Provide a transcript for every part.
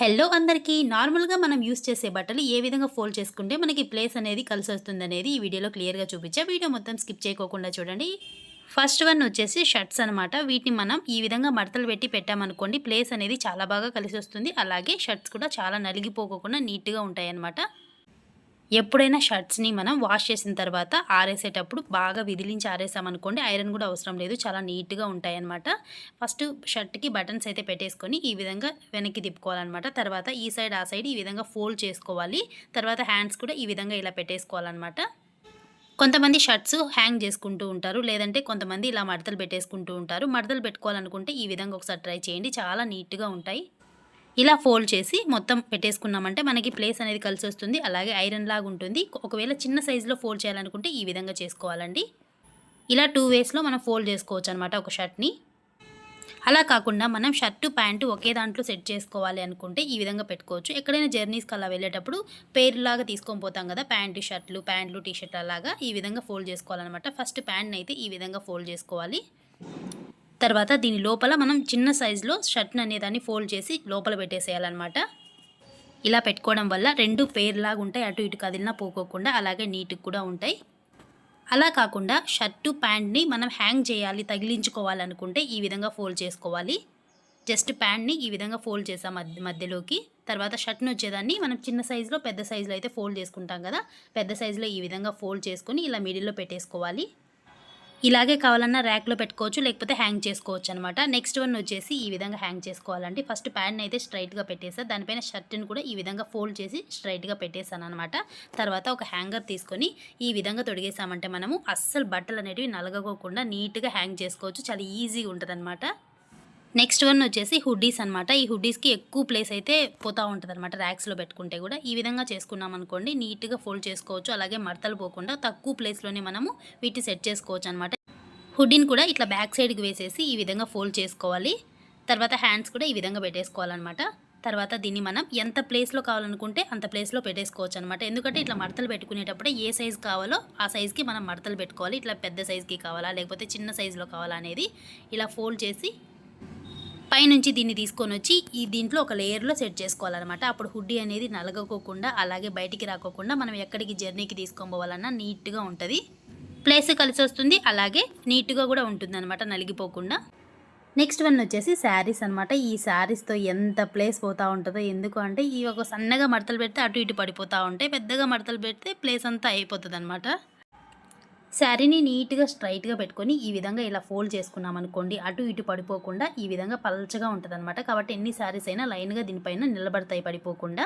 Hello అందరికీ. నార్మల్గా మనం యూస్ చేసే బట్టలు ఏ విధంగా ఫోల్డ్ చేసుకుంటే మనకి ప్లేస్ అనేది కలిసి వస్తుంది అనేది ఈ వీడియోలో క్లియర్గా చూపించా. వీడియో మొత్తం స్కిప్ చేయకోకుండా చూడండి. ఫస్ట్ వన్ వచ్చేసి షర్ట్స్ అనమాట వీటిని మనం ఈ విధంగా మడతలు పెట్టి పెట్టామనుకోండి ప్లేస్ అనేది చాలా బాగా కలిసి వస్తుంది అలాగే షర్ట్స్ కూడా చాలా నలిగిపోకుండా నీట్గా ఉంటాయి అన్నమాట ఎప్పుడైనా షర్ట్స్ని మనం వాష్ చేసిన తర్వాత ఆరేసేటప్పుడు బాగా విదిలించి ఆరేసామనుకోండి ఐరన్ కూడా అవసరం లేదు. చాలా నీట్గా ఉంటాయన్నమాట. ఫస్ట్ షర్ట్కి బటన్స్ అయితే పెట్టేసుకొని ఈ విధంగా వెనక్కి తిప్పుకోవాలన్నమాట. తర్వాత ఈ సైడ్ ఆ సైడ్ ఈ విధంగా ఫోల్డ్ చేసుకోవాలి. తర్వాత హ్యాండ్స్ కూడా ఈ విధంగా ఇలా పెట్టేసుకోవాలన్నమాట. కొంతమంది షర్ట్స్ హ్యాంగ్ చేసుకుంటూ ఉంటారు లేదంటే కొంతమంది ఇలా మడతలు పెట్టేసుకుంటూ ఉంటారు. మడతలు పెట్టుకోవాలనుకుంటే ఈ విధంగా ఒకసారి ట్రై చేయండి. చాలా నీట్గా ఉంటాయి. ఇలా ఫోల్డ్ చేసి మొత్తం పెట్టేసుకున్నామంటే మనకి ప్లేస్ అనేది కలిసి వస్తుంది అలాగే ఐరన్ లాగా ఉంటుంది. ఒకవేళ చిన్న సైజులో ఫోల్డ్ చేయాలనుకుంటే ఈ విధంగా చేసుకోవాలండి. ఇలా టూ వేస్లో మనం ఫోల్డ్ చేసుకోవచ్చు అనమాట ఒక షర్ట్ని. అలా కాకుండా మనం షర్టు ప్యాంటు ఒకే దాంట్లో సెట్ చేసుకోవాలి అనుకుంటే ఈ విధంగా పెట్టుకోవచ్చు. ఎక్కడైనా జర్నీస్కి అలా వెళ్ళేటప్పుడు పేరులాగా తీసుకొని పోతాం కదా ప్యాంటు షర్ట్లు ప్యాంట్లు టీషర్ట్ అలాగా ఈ విధంగా ఫోల్డ్ చేసుకోవాలన్నమాట. ఫస్ట్ ప్యాంట్ని అయితే ఈ విధంగా ఫోల్డ్ చేసుకోవాలి. తర్వాత దీని లోపల మనం చిన్న సైజులో షర్ట్ని అనేదాన్ని ఫోల్డ్ చేసి లోపల పెట్టేసేయాలన్నమాట. ఇలా పెట్టుకోవడం వల్ల రెండు పేర్లాగా ఉంటాయి. అటు ఇటు కదిలినా పోకోకుండా అలాగే నీట్గా కూడా ఉంటాయి. అలా కాకుండా షర్టు ప్యాంట్ని మనం హ్యాంగ్ చేయాలి తగిలించుకోవాలనుకుంటే ఈ విధంగా ఫోల్డ్ చేసుకోవాలి. జస్ట్ ప్యాంట్ని ఈ విధంగా ఫోల్డ్ చేసాం మధ్య మధ్యలోకి. తర్వాత షర్ట్ని వచ్చేదాన్ని మనం చిన్న సైజులో పెద్ద సైజులో అయితే ఫోల్డ్ చేసుకుంటాం కదా. పెద్ద సైజులో ఈ విధంగా ఫోల్డ్ చేసుకొని ఇలా మిడిల్లో పెట్టేసుకోవాలి. ఇలాగే కావాలన్నా ర్యాక్లో పెట్టుకోవచ్చు లేకపోతే హ్యాంగ్ చేసుకోవచ్చు అనమాట నెక్స్ట్ వన్ వచ్చేసి ఈ విధంగా హ్యాంగ్ చేసుకోవాలండి. ఫస్ట్ ప్యాంట్ని అయితే స్ట్రైట్గా పెట్టేసా. దానిపైన షర్ట్ని కూడా ఈ విధంగా ఫోల్డ్ చేసి స్ట్రైట్గా పెట్టేశాను అనమాట తర్వాత ఒక హ్యాంగర్ తీసుకొని ఈ విధంగా తొడిగేసామంటే మనము అస్సలు బట్టలు అనేటివి నలగకోకుండా నీట్గా హ్యాంగ్ చేసుకోవచ్చు. చాలా ఈజీగా ఉంటుంది నెక్స్ట్ వన్ వచ్చేసి హుడ్డీస్ అనమాట ఈ హుడ్డీస్కి ఎక్కువ ప్లేస్ అయితే పోతూ ఉంటుంది అనమాట ర్యాక్స్లో పెట్టుకుంటే కూడా. ఈ విధంగా చేసుకున్నాం అనుకోండి నీట్గా ఫోల్డ్ చేసుకోవచ్చు. అలాగే మడతలు పోకుండా తక్కువ ప్లేస్లోనే మనము వీటిని సెట్ చేసుకోవచ్చు అనమాట హుడ్డీని కూడా ఇట్లా బ్యాక్ సైడ్కి వేసేసి ఈ విధంగా ఫోల్డ్ చేసుకోవాలి. తర్వాత హ్యాండ్స్ కూడా ఈ విధంగా పెట్టేసుకోవాలన్నమాట. తర్వాత దీన్ని మనం ఎంత ప్లేస్లో కావాలనుకుంటే అంత ప్లేస్లో పెట్టేసుకోవచ్చు అనమాట ఎందుకంటే ఇట్లా మడతలు పెట్టుకునేటప్పుడే ఏ సైజు కావాలో ఆ సైజ్కి మనం మడతలు పెట్టుకోవాలి. ఇట్లా పెద్ద సైజ్కి కావాలా లేకపోతే చిన్న సైజులో కావాలా అనేది ఇలా ఫోల్డ్ చేసి పైనుంచి దీన్ని తీసుకొని వచ్చి ఈ దీంట్లో ఒక లేయర్లో సెట్ చేసుకోవాలన్నమాట. అప్పుడు హుడ్డీ అనేది నలగకోకుండా అలాగే బయటికి రాకోకుండా మనం ఎక్కడికి జర్నీకి తీసుకొని పోవాలన్నా నీట్గా ఉంటుంది. ప్లేస్ కలిసి వస్తుంది. అలాగే నీట్గా కూడా ఉంటుంది అనమాట నలిగిపోకుండా. నెక్స్ట్ వన్ వచ్చేసి శారీస్ అనమాట ఈ శారీస్తో ఎంత ప్లేస్ పోతూ ఉంటుందో ఎందుకు అంటే ఈ ఒక సన్నగా మడతలు పెడితే అటు ఇటు పడిపోతూ ఉంటాయి పెద్దగా మడతలు పెడితే ప్లేస్ అంతా అయిపోతుంది అనమాట శారీని నీట్గా స్ట్రైట్గా పెట్టుకొని ఈ విధంగా ఇలా ఫోల్డ్ చేసుకున్నాం అనుకోండి అటు ఇటు పడిపోకుండా ఈ విధంగా పల్చగా ఉంటుంది అనమాట కాబట్టి ఎన్ని శారీస్ అయినా లైన్గా దీనిపైన నిలబడతాయి పడిపోకుండా.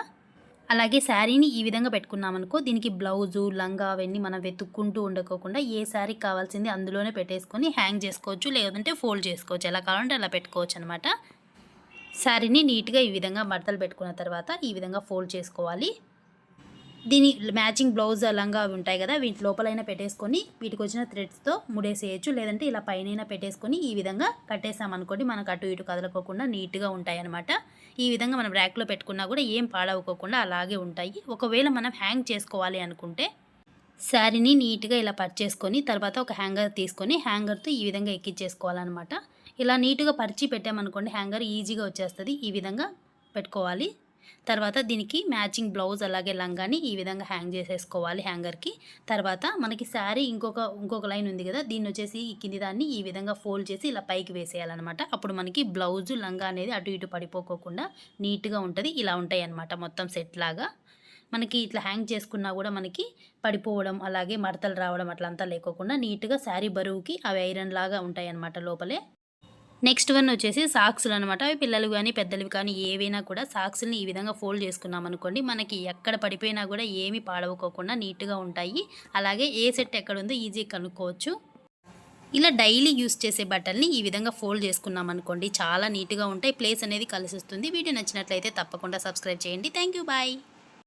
అలాగే శారీని ఈ విధంగా పెట్టుకున్నామనుకో దీనికి బ్లౌజు లంగా అవన్నీ మనం వెతుక్కుంటూ ఉండకోకుండా ఏ శారీ కావాల్సింది అందులోనే పెట్టేసుకొని హ్యాంగ్ చేసుకోవచ్చు లేదంటే ఫోల్డ్ చేసుకోవచ్చు. ఎలా కావాలంటే అలా పెట్టుకోవచ్చు అనమాట శారీని నీట్గా ఈ విధంగా మడతలు పెట్టుకున్న తర్వాత ఈ విధంగా ఫోల్డ్ చేసుకోవాలి. దీని మ్యాచింగ్ బ్లౌజ్ లంగా అవి ఉంటాయి కదా వీటి లోపలైనా పెట్టేసుకొని వీటికి వచ్చిన థ్రెడ్స్తో ముడేసేయచ్చు. లేదంటే ఇలా పైన పెట్టేసుకొని ఈ విధంగా కట్టేసామనుకోండి మనకు అటు ఇటు కదలకోకుండా నీట్గా ఉంటాయి అనమాట ఈ విధంగా మనం ర్యాక్లో పెట్టుకున్నా కూడా ఏం పాడవుకోకుండా అలాగే ఉంటాయి. ఒకవేళ మనం హ్యాంగ్ చేసుకోవాలి అనుకుంటే శారీని నీట్గా ఇలా పర్చేసుకొని తర్వాత ఒక హ్యాంగర్ తీసుకొని హ్యాంగర్తో ఈ విధంగా ఎక్కించేసుకోవాలన్నమాట ఇలా నీట్గా పరిచి పెట్టామనుకోండి హ్యాంగర్ ఈజీగా వచ్చేస్తుంది. ఈ విధంగా పెట్టుకోవాలి. తర్వాత దీనికి మ్యాచింగ్ బ్లౌజ్ అలాగే లంగాని ఈ విధంగా హ్యాంగ్ చేసేసుకోవాలి హ్యాంగర్కి. తర్వాత మనకి శారీ ఇంకొక ఇంకొక లైన్ ఉంది కదా దీన్ని వచ్చేసి ఈ కింది దాన్ని ఈ విధంగా ఫోల్డ్ చేసి ఇలా పైకి వేసేయాలన్నమాట. అప్పుడు మనకి బ్లౌజు లంగా అనేది అటు ఇటు పడిపోకోకుండా నీట్గా ఉంటుంది ఇలా ఉంటాయి అన్నమాట మొత్తం సెట్ లాగా. మనకి ఇట్లా హ్యాంగ్ చేసుకున్నా కూడా మనకి పడిపోవడం అలాగే మడతలు రావడం అట్లంతా లేకోకుండా నీట్గా శారీ బరువుకి అవి ఐరన్ లాగా ఉంటాయి అన్నమాట లోపలే. నెక్స్ట్ వన్ వచ్చేసి సాక్స్లు అనమాట అవి పిల్లలు కానీ పెద్దలు కానీ ఏవైనా కూడా సాక్సుల్ని ఈ విధంగా ఫోల్డ్ చేసుకున్నాం అనుకోండి మనకి ఎక్కడ పడిపోయినా కూడా ఏమి పాడవకోకుండా నీట్గా ఉంటాయి. అలాగే ఏ సెట్ ఎక్కడ ఉందో ఈజీ కనుక్కోవచ్చు. ఇలా డైలీ యూస్ చేసే బట్టల్ని ఈ విధంగా ఫోల్డ్ చేసుకున్నాం అనుకోండి చాలా నీట్గా ఉంటాయి ప్లేస్ అనేది కలిసి వస్తుంది వీడియో నచ్చినట్లయితే తప్పకుండా సబ్స్క్రైబ్ చేయండి. Thank bye.